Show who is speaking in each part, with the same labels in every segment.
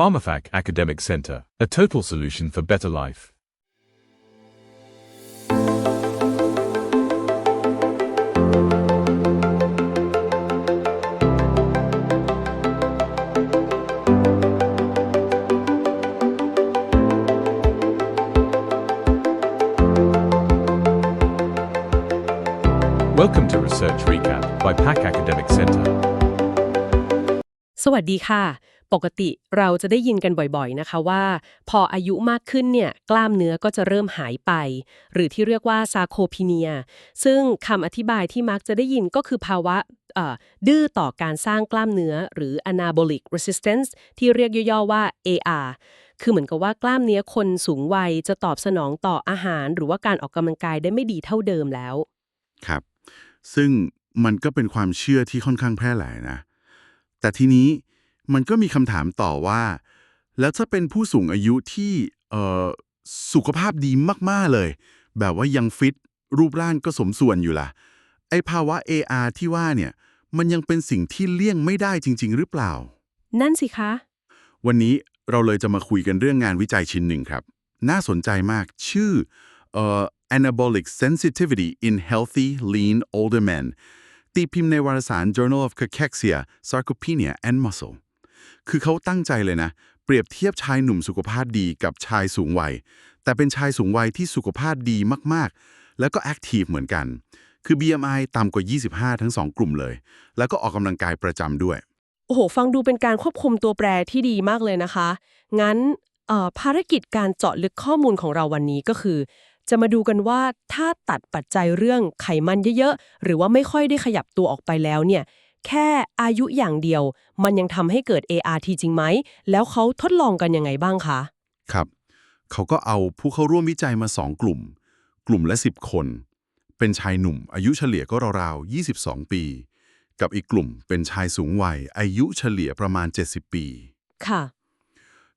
Speaker 1: PharmaFac Academic Center, a total solution for better life. Welcome to Research Recap by PAC Academic Center.
Speaker 2: สวัสดีค่ะ ปกติเราจะได้ยินกันบ่อยๆนะคะว่า พออายุมากขึ้นเนี่ยกล้ามเนื้อก็จะเริ่มหายไป หรือที่เรียกว่าซาโคพีเนีย ซึ่งคำอธิบายที่มักจะได้ยินก็คือภาวะดื้อต่อการสร้างกล้ามเนื้อ หรือ anabolic resistance ที่เรียกย่อๆว่า AR คือเหมือนกับว่ากล้ามเนื้อคนสูงวัยจะตอบสนองต่ออาหาร หรือว่าการออกกำลังกายได้ไม่ดีเท่าเดิมแล้ว
Speaker 3: ครับ ซึ่งมันก็เป็นความเชื่อที่ค่อนข้างแพร่หลายนะ แต่ทีนี้ มันก็มีคำถามต่อว่า แล้วถ้าเป็นผู้สูงอายุที่เอ่อสุขภาพดีมาก ๆ เลย แบบว่ายังฟิต รูปร่างก็สมส่วนอยู่ล่ะ ไอภาวะ AR ที่ว่าเนี่ย มันยังเป็นสิ่งที่เลี่ยงไม่ได้จริง ๆ หรือเปล่า
Speaker 2: นั่นสิคะ
Speaker 3: วันนี้เราเลยจะมาคุยกันเรื่องงานวิจัยชิ้นหนึ่งครับ น่าสนใจมากชื่อเอ่อ anabolic sensitivity in healthy lean older men ตีพิมพ์ในวารสาร Journal of Cachexia Sarcopenia and Muscle คือเขาตั้งใจเลยนะ เปรียบเทียบชายหนุ่มสุขภาพดีกับชายสูงวัย แต่เป็นชายสูงวัยที่สุขภาพดีมากๆ แล้วก็แอคทีฟเหมือนกัน คือ BMI ต่ำกว่า 25 ทั้ง 2 กลุ่มเลย แล้วก็ออกกำลังกายประจำด้วย
Speaker 2: โอ้โห ฟังดูเป็นการควบคุมตัวแปรที่ดีมากเลยนะคะ งั้นภารกิจการเจาะลึกข้อมูลของเราวันนี้ก็คือ จะมาดูกันว่าถ้าตัดปัจจัยเรื่องไขมันเยอะๆ หรือว่าไม่ค่อยได้ขยับตัวออกไปแล้วเนี่ย แค่อายุอย่างเดียว มันยังทำให้เกิด ART จริงไหม แล้วเขาทดลองกันยังไงบ้างคะ
Speaker 3: ครับ เขาก็เอาผู้เข้าร่วมวิจัยมา 2 กลุ่ม กลุ่มละ 10 คน เป็นชายหนุ่ม อายุเฉลี่ยก็ราวๆ 22 ปี กับอีกกลุ่มเป็นชายสูงวัย อายุเฉลี่ยประมาณ 70 ปี
Speaker 2: ค่ะ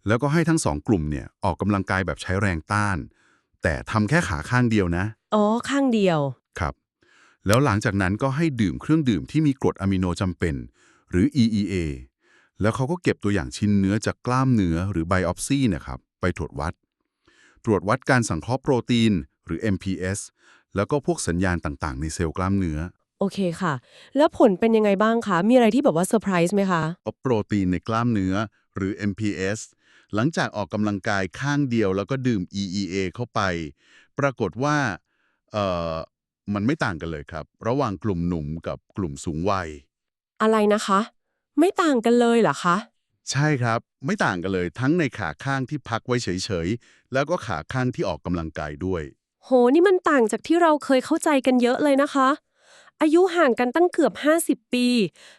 Speaker 3: แล้วก็ให้ทั้งสองกลุ่มเนี่ยออกกำลังกายแบบใช้แรงต้าน แต่ทำแค่ขาข้างเดียวนะ
Speaker 2: อ๋อ ข้างเดียว
Speaker 3: ครับ แล้วหลังจากนั้นก็ให้ดื่มเครื่องดื่มที่มีกรดอะมิโนจำเป็น หรือ EEA แล้วเขาก็เก็บตัวอย่างชิ้นเนื้อจากกล้ามเนื้อหรือไบออปซีนะครับ ไปตรวจวัด ตรวจวัดการสังเคราะห์โปรตีน หรือ MPS แล้วก็พวกสัญญาณต่างๆ ในเซลล์กล้ามเนื้อ
Speaker 2: โอเคค่ะ แล้วผลเป็นยังไงบ้างคะ มีอะไรที่แบบว่าเซอร์ไพรส์ไหมคะ
Speaker 3: เอาโปรตีนในกล้ามเนื้อ หรือ MPS หลังจากออกกำลังกายข้างเดียวแล้วก็ดื่ม EEA เข้าไป ปรากฏว่าเอ่อ มันไม่ต่างกันเลยครับ ระหว่างกลุ่มหนุ่มกับกลุ่มสูงวัย
Speaker 2: อะไรนะคะ ไม่ต่างกันเลยเหรอคะ
Speaker 3: ใช่ครับ ไม่ต่างกันเลยทั้งในขาข้างที่พักไว้เฉยๆ แล้วก็ขาข้างที่ออกกำลังกายด้วย
Speaker 2: โห นี่มันต่างจากที่เราเคยเข้าใจกันเยอะเลยนะคะ อายุห่างกันตั้งเกือบ 50 ปี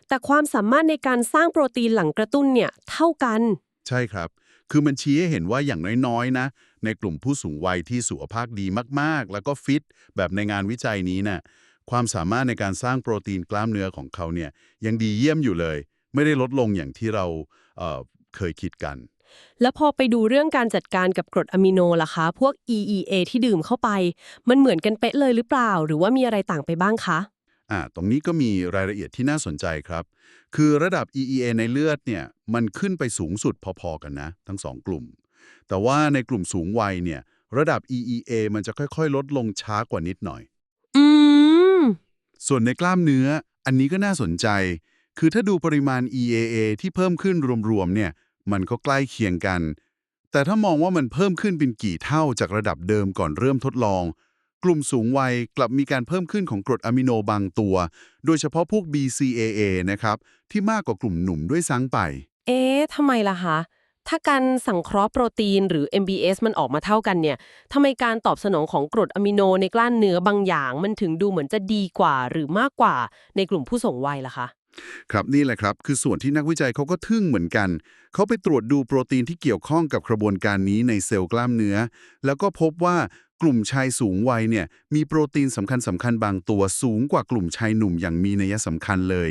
Speaker 2: แต่ความสามารถในการสร้างโปรตีนหลังกระตุ้นเนี่ยเท่ากัน
Speaker 3: ใช่ครับ คือมันชี้ให้เห็นว่าอย่างน้อยๆนะ ในกลุ่มผู้สูงวัยที่สุขภาพดีมากๆ แล้วก็ฟิต แบบในงานวิจัยนี้น่ะความสามารถในการสร้างโปรตีนกล้ามเนื้อของเขาเนี่ยยังดีเยี่ยมอยู่เลย ไม่ได้ลดลงอย่างที่เราเอ่อเคยคิดกัน
Speaker 2: แล้วพอไปดูเรื่องการจัดการกับกรดอะมิโนล่ะคะ พวก EEA ที่ดื่มเข้าไป มันเหมือนกันเป๊ะเลยหรือเปล่า หรือว่ามีอะไรต่างไปบ้างคะ
Speaker 3: อ่าตรงนี้ก็มีรายละเอียดที่น่าสนใจครับ คือระดับ EEA ในเลือดเนี่ยมันขึ้นไปสูงสุดพอๆกันนะ ทั้งสองกลุ่ม แต่ว่าในกลุ่มสูงวัยเนี่ย ระดับ EEA มันจะค่อย ๆ ลดลงช้ากว่านิดหน่อย
Speaker 2: อืม
Speaker 3: ส่วนในกล้ามเนื้อ อันนี้ก็น่าสนใจ คือถ้าดูปริมาณ EAA ที่เพิ่มขึ้นรวมๆเนี่ย มันก็ใกล้เคียงกัน แต่ถ้ามองว่ามันเพิ่มขึ้นเป็นกี่เท่าจากระดับเดิมก่อนเริ่มทดลอง กลุ่มสูงวัยกลับมีการเพิ่มขึ้นของกรดอะมิโนบางตัว โดยเฉพาะพวก BCAA นะครับ ที่มากกว่า กลุ่มหนุ่มด้วยซ้ำไป
Speaker 2: เอ๊ะทำไมล่ะคะ ถ้าการสังเคราะห์โปรตีนหรือ MBS มันออกมาเท่ากันเนี่ยทำไมการตอบสนองของกรดอะมิโนในกล้ามเนื้อบางอย่าง มันถึงดูเหมือนจะดีกว่าหรือมากกว่าในกลุ่มผู้สูงวัยล่ะคะ
Speaker 3: ครับนี่แหละครับคือส่วนที่นักวิจัยเขาก็ทึ่งเหมือนกัน เขาไปตรวจดูโปรตีนที่เกี่ยวข้องกับกระบวนการนี้ในเซลล์กล้ามเนื้อ แล้วก็พบว่า กลุ่มชายสูงวัยเนี่ยมีโปรตีนสำคัญสำคัญบางตัวสูงกว่ากลุ่มชายหนุ่มอย่างมีนัยสำคัญเลย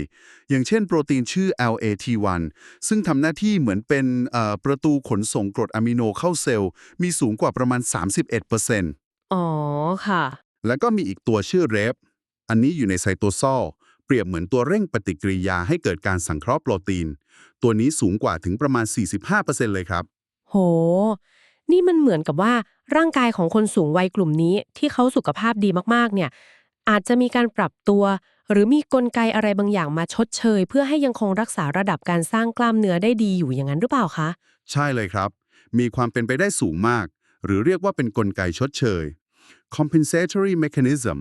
Speaker 3: อย่างเช่นโปรตีนชื่อ LAT1 ซึ่งทำหน้าที่เหมือนเป็นเอ่อประตูขนส่งกรดอะมิโนเข้าเซลล์ มีสูงกว่าประมาณ 31%
Speaker 2: อ๋อค่ะ
Speaker 3: แล้วก็มีอีกตัวชื่อเรฟอันนี้อยู่ในไซโตซอลเปรียบเหมือนตัวเร่งปฏิกิริยาให้เกิดการสังเคราะห์โปรตีน ตัวนี้สูงกว่าถึงประมาณ 45%เลยครับ
Speaker 2: โห นี่มันเหมือนกับว่า ร่างกายของคนสูงวัยกลุ่มนี้ที่เขาสุขภาพดีมากๆ เนี่ย อาจจะมีการปรับตัว หรือมีกลไกอะไรบางอย่างมาชดเชย เพื่อให้ยังคงรักษาระดับการสร้างกล้ามเนื้อได้ดีอยู่อย่างนั้นหรือเปล่าคะ
Speaker 3: ใช่เลยครับ มีความเป็นไปได้สูงมาก หรือเรียกว่าเป็นกลไกชดเชย compensatory mechanism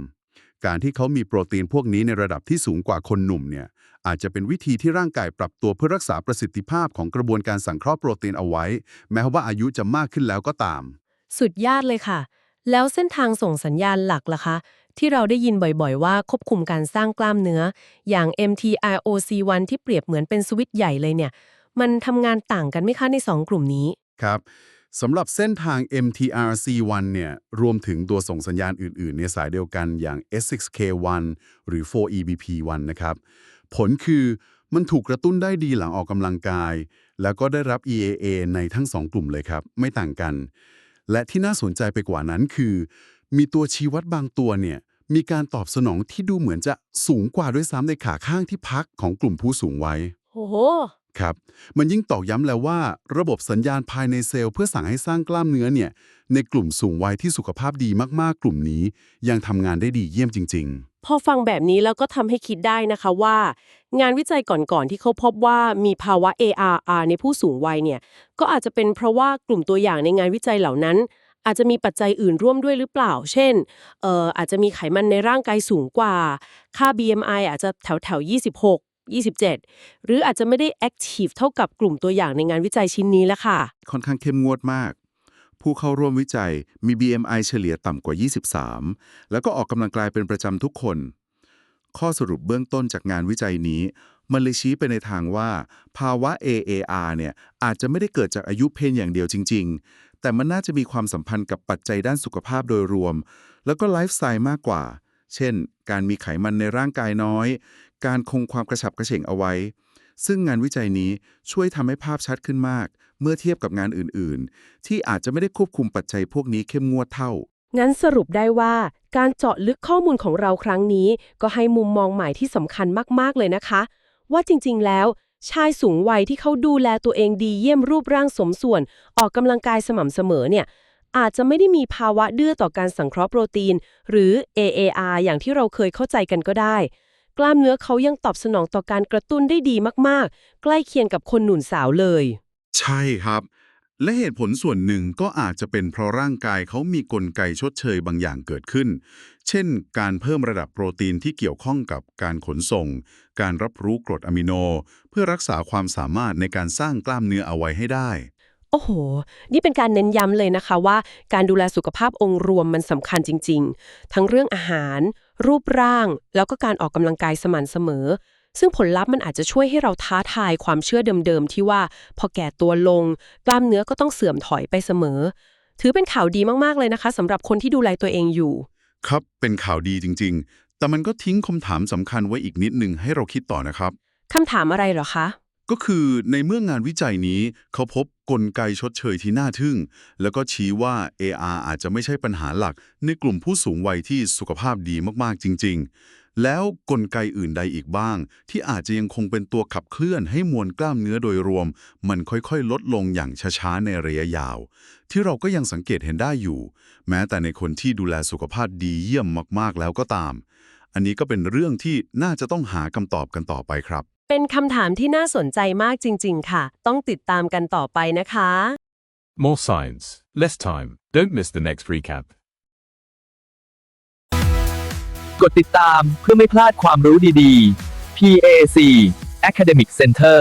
Speaker 3: การที่เขามีโปรตีนพวกนี้ในระดับที่สูงกว่าคนหนุ่มเนี่ยอาจจะเป็นวิธีที่ร่างกายปรับตัวเพื่อรักษาประสิทธิภาพของกระบวนการสังเคราะห์โปรตีนเอาไว้ แม้ว่าอายุจะมากขึ้นแล้วก็ตาม
Speaker 2: สุดยอดเลยค่ะ แล้วเส้นทางส่งสัญญาณหลักล่ะคะ ที่เราได้ยินบ่อยๆ ว่าควบคุมการสร้างกล้ามเนื้อ อย่าง MTROC1 ที่เปรียบเหมือนเป็นสวิตช์ใหญ่เลยเนี่ย มันทำงานต่างกันไหมคะใน 2 กลุ่มนี้
Speaker 3: ครับสำหรับเส้นทาง MTRC1 เนี่ย รวมถึงตัวส่งสัญญาณอื่น ๆ ในสายเดียวกันอย่าง S6K1 หรือ 4EBP1 นะครับ ผลคือมันถูกกระตุ้นได้ดีหลังออกกำลังกาย แล้วก็ได้รับ EAA ในทั้งสองกลุ่มเลยครับ ไม่ต่างกัน และที่น่าสนใจไปกว่านั้นคือ มีตัวชี้วัดบางตัวเนี่ยมีการตอบสนองที่ดูเหมือนจะสูงกว่าด้วยซ้ำในขาข้างที่พักของกลุ่มผู้สูงวัย
Speaker 2: โอ้โห
Speaker 3: ครับ มันยิ่งตอกย้ำแล้วว่า ระบบสัญญาณภายในเซลล์เพื่อสั่งให้สร้างกล้ามเนื้อเนี่ยในกลุ่มสูงวัยที่สุขภาพดีมากๆ กลุ่มนี้ ยังทำงานได้ดีเยี่ยมจริง
Speaker 2: พอฟังแบบนี้แล้วก็ทำให้คิดได้นะคะว่า งานวิจัยก่อนๆที่เขาพบว่ามีภาวะ ARR ในผู้สูงวัยเนี่ยก็อาจจะเป็นเพราะว่ากลุ่มตัวอย่างในงานวิจัยเหล่านั้น อาจจะมีปัจจัยอื่นร่วมด้วยหรือเปล่า เช่นเอ่ออาจจะมีไขมันในร่างกายสูงกว่า ค่า BMI อาจจะแถวแถว26 27 หรืออาจจะไม่ได้แอคทีฟเท่ากับกลุ่มตัวอย่างในงานวิจัยชิ้นนี้และค่ะ
Speaker 4: ค่อนข้างเข้มงวดมาก ผู้เข้าร่วมวิจัยมี BMI เฉลี่ยต่ำกว่า 23 แล้วก็ออกกำลังกายเป็นประจำทุกคน ข้อสรุปเบื้องต้นจากงานวิจัยนี้ มันเลยชี้ไปในทางว่า ภาวะ AAR เนี่ยอาจจะไม่ได้เกิดจากอายุเพนอย่างเดียวจริง ๆ แต่มันน่าจะมีความสัมพันธ์กับปัจจัยด้านสุขภาพโดยรวม แล้วก็ไลฟ์สไตล์มากกว่า เช่น การมีไขมันในร่างกายน้อย การคงความกระฉับกระเฉงเอาไว้ ซึ่งงานวิจัยนี้ช่วยทำให้ภาพชัดขึ้นมาก เมื่อเทียบกับงานอื่นๆ ที่อาจจะไม่ได้ควบคุมปัจจัยพวกนี้เข้มงวดเท่า
Speaker 2: งั้นสรุปได้ว่าการเจาะลึกข้อมูลของเราครั้งนี้ ก็ให้มุมมองใหม่ที่สำคัญมากๆเลยนะคะ ว่าจริงๆ แล้วชายสูงวัยที่เขาดูแลตัวเองดีเยี่ยมรูปร่างสมส่วน ออกกำลังกายสม่ำเสมอเนี่ยอาจจะไม่ได้มีภาวะเดื้อต่อการสังเคราะห์โปรตีน หรือ AAR อย่างที่เราเคยเข้าใจกันก็ได้ กล้ามเนื้อเขายังตอบสนองต่อการกระตุ้นได้ดีมากๆ ใกล้เคียงกับคนหนุ่มสาวเลย
Speaker 3: ๆใช่ครับ และเหตุผลส่วนหนึ่งก็อาจจะเป็นเพราะร่างกายเขามีกลไกชดเชยบางอย่างเกิดขึ้น เช่น การเพิ่มระดับโปรตีนที่เกี่ยวข้องกับการขนส่ง การรับรู้กรดอะมิโน เพื่อรักษาความสามารถในการสร้างกล้ามเนื้อเอาไว้ให้ได้
Speaker 2: โอ้โห นี่เป็นการเน้นย้ำเลยนะคะว่า การดูแลสุขภาพองค์รวมมันสำคัญจริง ๆ ทั้งเรื่องอาหาร รูปร่าง แล้วก็การออกกำลังกายสม่ำเสมอ ซึ่งผลลัพธ์มันอาจจะช่วยให้เราท้าทายความเชื่อเดิมๆ ที่ว่าพอแก่ตัวลง กล้ามเนื้อก็ต้องเสื่อมถอยไปเสมอ ถือเป็นข่าวดีมากๆเลยนะคะสำหรับคนที่ดูแลตัวเองอยู่
Speaker 3: ครับเป็นข่าวดีจริง ๆ แต่มันก็ทิ้งคำถามสำคัญไว้อีกนิดนึงให้เราคิดต่อนะครับ
Speaker 2: คำถามอะไรเหรอคะ
Speaker 3: ก็คือในเมื่องานวิจัยนี้เขาพบกลไกชดเชยที่น่าทึ่ง แล้วก็ชี้ว่า AR อาจจะไม่ใช่ปัญหาหลัก ในกลุ่มผู้สูงวัยที่สุขภาพดีมากๆจริง ๆ แล้วกลไกอื่นใดอีกบ้าง ที่อาจจะยังคงเป็นตัวขับเคลื่อนให้มวลกล้ามเนื้อโดยรวม มันค่อยๆ ลดลงอย่างช้าๆในระยะยาว ที่เราก็ยังสังเกตเห็นได้อยู่ แม้แต่ในคนที่ดูแลสุขภาพดีเยี่ยมมากๆแล้วก็ตาม อันนี้ก็เป็นเรื่องที่น่าจะต้องหาคำตอบกันต่อไปครับ
Speaker 2: เป็นคำถามที่น่าสนใจมากจริง ๆ ค่ะ ต้องติดตามกันต่อไปนะคะ
Speaker 1: More science, less time. Don't miss the next recap.
Speaker 5: กดติดตามเพื่อไม่พลาดความรู้ดีๆ PAC Academic Center